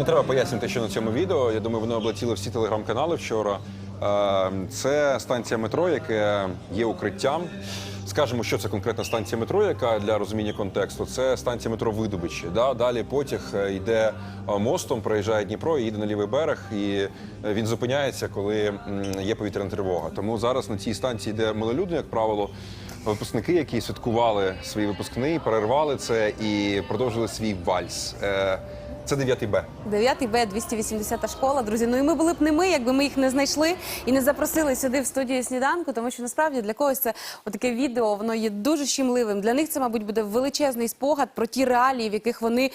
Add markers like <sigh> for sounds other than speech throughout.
Не треба пояснювати, що на цьому відео. Я думаю, воно облетіло всі телеграм-канали вчора. Е, Це станція метро, яке є укриттям. Скажемо, що це конкретна станція метро, яка для розуміння контексту. Це станція метро Видобичі. Да? Далі потяг е, йде е, мостом, проїжджає Дніпро і їде на лівий берег. І він зупиняється, коли є повітряна тривога. Тому зараз на цій станції йде малолюдно, як правило. Випускники, які святкували свої випускні, перервали це і продовжили свій вальс. Е, Це 9 Б. 9 Б 280 школа, друзі. Ну і ми були б не ми, якби ми їх не знайшли і не запросили сюди в студію сніданку, тому що насправді для когось це отаке відео воно є дуже щемливим. Для них це, мабуть, буде величезний спогад про ті реалії, в яких вони.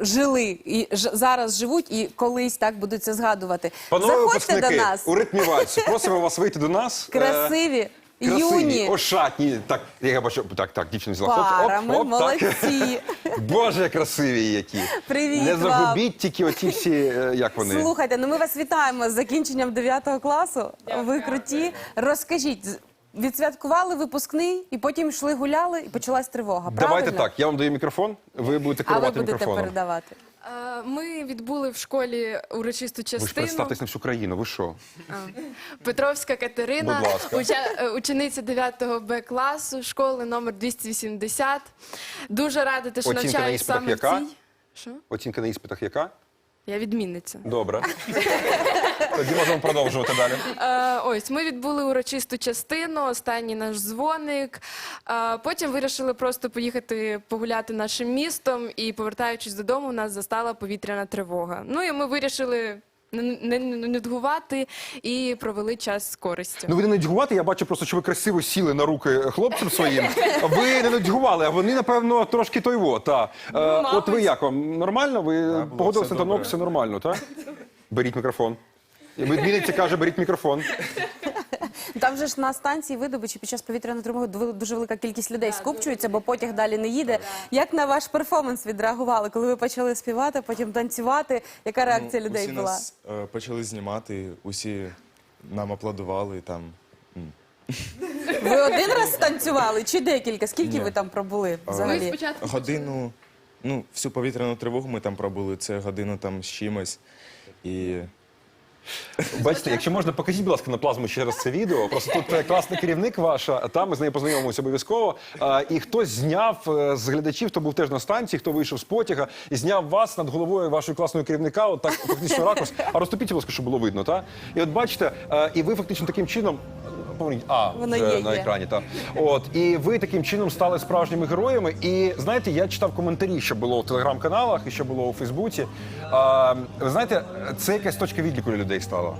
Жили і ж, зараз живуть, і колись так будуть це згадувати. Панове Заходьте до нас, у ритмі вальсу. Просимо вас вийти до нас. Е, красиві, красиві, юні, ошатні. Так, я бачу, так, так, дівчина взяла. Парами, оп, оп, так. молодці. <laughs> Боже, красиві які. Привіт Не вам. загубіть тільки оті всі, е, як вони. Слухайте, ну ми вас вітаємо з закінченням 9 класу. Ви круті. Розкажіть, з- відсвяткували випускний і потім йшли гуляли, і почалась тривога. Давайте правильно? так, я вам даю мікрофон, ви будете А ви керувати будете мікрофоном. передавати. Е, Ми відбули в школі урочисту Ви ж частину. представтесь на всю країну, ви що? Петровська Катерина, Будь ласка. уча- е, учениця 9 Б класу, школи номер 280. Дуже рада, те, що Оцінка на навчаюсь іспитах саме яка? в цій. Що? Оцінка на іспитах яка? Я відмінниця. Добре. <laughs> Тоді можемо продовжувати далі. Е, ось ми відбули урочисту частину, останній наш дзвоник. Е, потім вирішили просто поїхати погуляти нашим містом, і повертаючись додому, нас застала повітряна тривога. Ну і ми вирішили не, не, не нудьгувати і провели час з користю. Ну ви не нудьгувати, я бачу просто, що ви красиво сіли на руки хлопцям своїм. Ви не нудьгували, а вони, напевно, трошки той во. Та. Е, от ви як вам? Нормально? Ви погодилися на танок, все нормально, так? Беріть мікрофон. І Відмінниця каже, беріть мікрофон. Там же ж на станції видобичі під час повітряної тривоги дв- дуже велика кількість людей скупчується, бо потяг далі не їде. Як на ваш перформанс відреагували, коли ви почали співати, потім танцювати? Яка реакція людей усі була? нас е, почали знімати, усі нам аплодували там. Ви один раз танцювали чи декілька? Скільки ви там пробули взагалі? спочатку Годину, ну, всю повітряну тривогу ми там пробули, це годину там з чимось. І Бачите, якщо можна, покажіть, будь ласка, на плазму ще раз це відео. Просто тут е, класний керівник ваша, там ми з нею познайомимося обов'язково. І хтось зняв е, з глядачів, хто був теж на станції, хто вийшов з потяга, і зняв вас над головою вашого класного керівника. От так фактично ракурс. А розтопіть, будь ласка, щоб було видно, так? І от бачите, е, і ви фактично таким чином. А Воно вже є, на є. екрані, так. От і ви таким чином стали справжніми героями. І знаєте, я читав коментарі, що було в телеграм-каналах і що було у Фейсбуці. А, ви знаєте, це якась точка відліку для людей стала.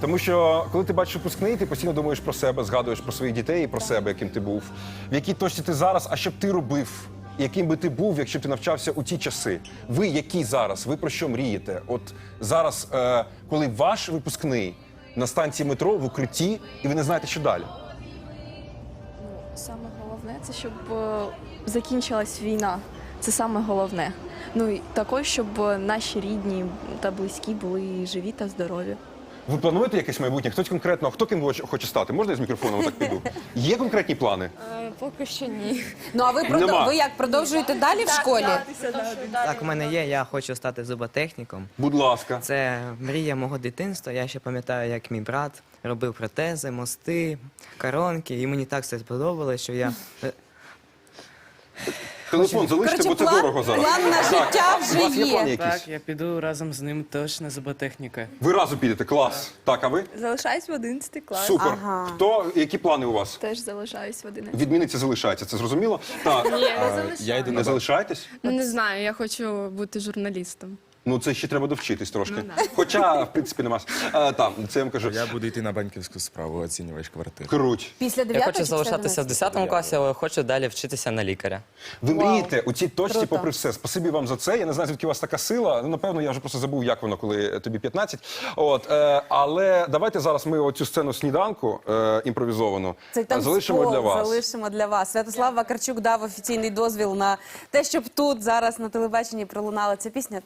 Тому що коли ти бачиш випускний, ти постійно думаєш про себе, згадуєш про своїх дітей і про себе, яким ти був, в якій точці ти зараз, а що б ти робив. Яким би ти був, якщо б ти навчався у ті часи? Ви які зараз? Ви про що мрієте? От зараз, е, коли ваш випускний на станції метро в укритті, і ви не знаєте, що далі. Саме головне це щоб е, закінчилась війна. Це саме головне. Ну і також, щоб е, наші рідні та близькі були живі та здорові. Ви плануєте якесь майбутнє? Хтось конкретно, хто ким хоче- стати? Можна я з мікрофоном так піду? Є конкретні плани? Поки що ні. Ну а ви Нема. ви як продовжуєте далі в школі? Так, у мене є, я хочу стати зуботехніком. Будь ласка. Це мрія мого дитинства. Я ще пам'ятаю, як мій брат робив протези, мости, коронки, і мені так все сподобалося, що я. е, Телефон залиште, Коротше, бо це план- дорого зараз. план на життя вже У вас є є. план якийсь? Так, я піду разом з ним теж на зуботехніка. Ви разом підете, клас. Так, а ви? Залишаюсь в 11 клас. Супер. Ага. Хто, які плани у вас? Теж залишаюсь в 11. Відмінниця залишається, це зрозуміло? Так. я йду Не на залишаєтесь? Ну, не знаю, я хочу бути журналістом. Ну це ще треба довчитись трошки. Хоча, в принципі, нема. Е, там, це я вам кажу. Я буду йти на банківську справу, оцінювач квартир. Круть. Після 9 Я хочу залишатися в 10 класі, але хочу далі вчитися на лікаря. Ви Вау. мрієте у цій точці, Круто. попри все. Спасибі вам за це. Я не знаю, звідки у вас така сила. Ну, напевно, я вже просто забув, як воно, коли тобі 15. От, е, але давайте зараз ми оцю сцену сніданку е, імпровізовану Цей е, там залишимо для вас. залишимо для вас. Святослав Вакарчук дав офіційний дозвіл на те, щоб тут зараз на телебаченні пролунала ця пісня.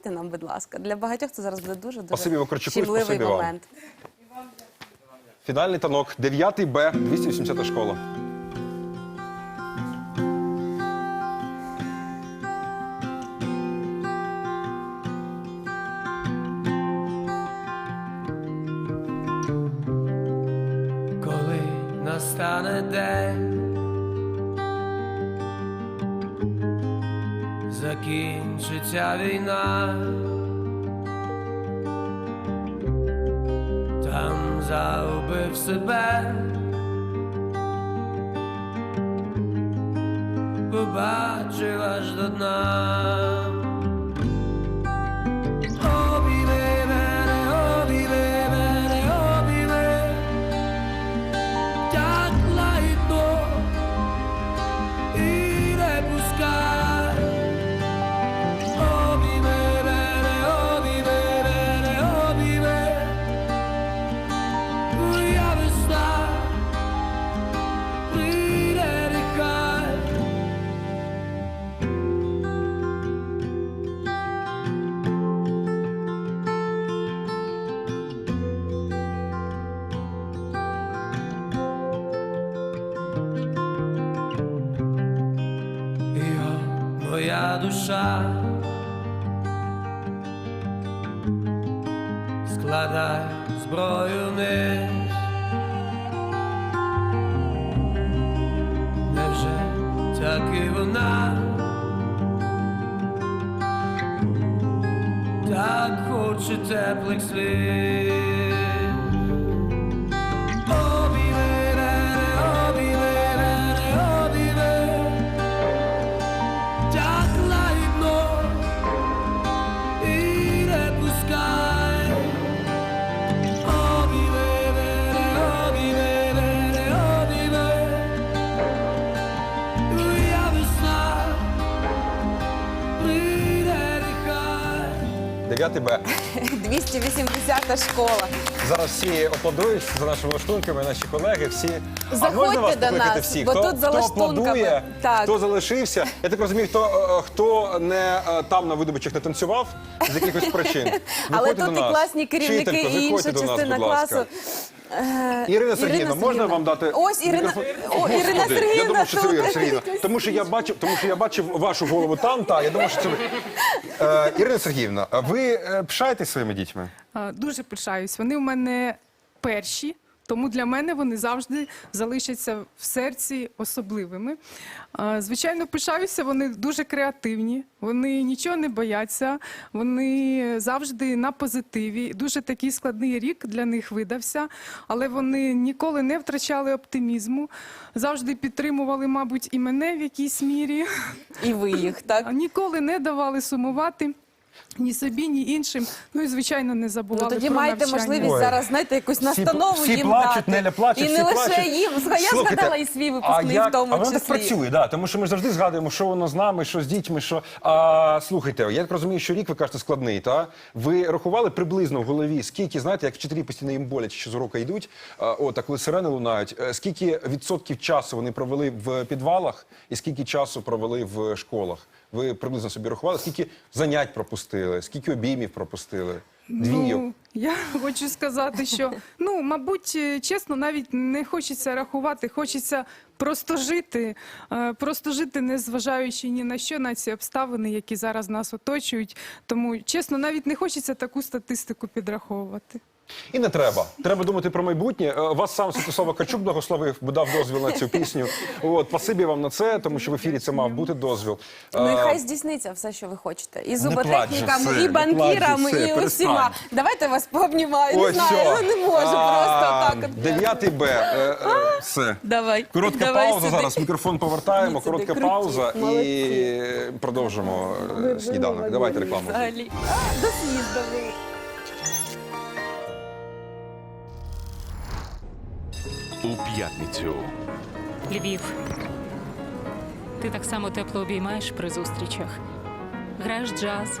Станцюйте нам, будь ласка. Для багатьох це зараз буде дуже Спасибі дуже Вакарчуку і щемливий спасибі вам. момент. Фінальний танок, 9 Б, 280 школа. коли настане день, закінчиться війна, там загубив себе, побачив аж до дна. Душа складай зброю вниз Невже так і вона? Так хоче теплих слів нехай. 9 Б. 280 школа. Зараз всі аплодують за нашими лаштунками, наші колеги. Всі а Заходьте можна вас до покликати нас, всі? бо хто, тут за хто лаштунками. аплодує, Так. хто залишився? Я так розумію, хто, е, хто не е, там на видобичах не танцював з якихось причин. <laughs> Але Виходьте тут до і нас. класні керівники, Вчителько, і інша заходьте до нас, частина будь ласка. класу. Е, Ірина Сергійовна, можна вам дати Ось Ірина. О, Ірина Сергійовна. Я думаю, що це. Ірина Сергійовна. Тому що я бачив, тому що я бачив вашу голову там. Та я думаю, що це ви. Е, Ірина Сергіївна, а ви е, пишаєтесь своїми дітьми? Дуже пишаюсь. Вони у мене перші, тому для мене вони завжди залишаться в серці особливими. Звичайно, пишаюся, вони дуже креативні, вони нічого не бояться, вони завжди на позитиві. Дуже такий складний рік для них видався, але вони ніколи не втрачали оптимізму, завжди підтримували, мабуть, і мене в якійсь мірі. І ви їх, так? Ніколи не давали сумувати. Ні собі, ні іншим. Ну і звичайно не Ну тоді про маєте навчання. можливість Ой. зараз, знаєте, якусь настанову всі їм плачуть, дати. Неля плаче, і всі не лише плачуть. їм. Я Слухайте, згадала і свій а випускний як- в тому а воно числі. так працює, да, тому що ми завжди згадуємо, що воно з нами, що з дітьми. Що а слухайте, я так розумію, що рік ви кажете складний. Та ви рахували приблизно в голові, скільки знаєте, як вчителі постійно їм болять, що з уроку йдуть. А, от, а коли сирени лунають, е, скільки відсотків часу вони провели в підвалах, і скільки часу провели в школах? Ви приблизно собі рахували, скільки занять пропустили, скільки обіймів пропустили? Ну, я <laughs> хочу сказати, що ну, мабуть, е, чесно, навіть не хочеться рахувати, хочеться просто жити, е, просто жити, не зважаючи ні на що, на ці обставини, які зараз нас оточують. Тому, чесно, навіть не хочеться таку статистику підраховувати. І не треба. Треба думати про майбутнє. Е, Вас сам Святослав Качук благословив, бо дав дозвіл на цю пісню. От, спасибі вам на це, тому що в ефірі це мав бути дозвіл. Ну і Е, хай здійсниться все, що ви хочете. І зуботехніками, і банкірами, і усіма. Перестань. Давайте вас пообнімаю. Не Ось знаю, все. ну не можу просто А, так. от. 9 Б. Е, е, Все. Давай. Коротка Давай пауза сюди. зараз. Мікрофон повертаємо. Сюди, Коротка круті, пауза і молодці. продовжимо е, сніданок. Давайте рекламу. Взагалі. А, Дослідно. У п'ятницю Львів. Ти так само тепло обіймаєш при зустрічах. Граєш джаз,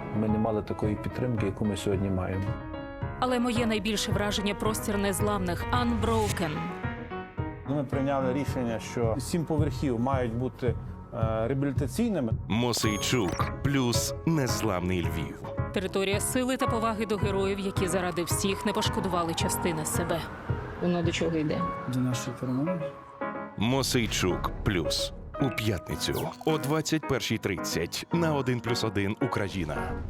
ми не мали такої підтримки, яку ми сьогодні маємо. Але моє найбільше враження простір незламних Unbroken. Ми прийняли рішення, що сім поверхів мають бути е, реабілітаційними. Мосейчук плюс незламний Львів. Територія сили та поваги до героїв, які заради всіх не пошкодували частини себе. Воно до чого йде? До нашої перемоги. Мосейчук плюс у п'ятницю о 21.30 на 1+,1 Україна.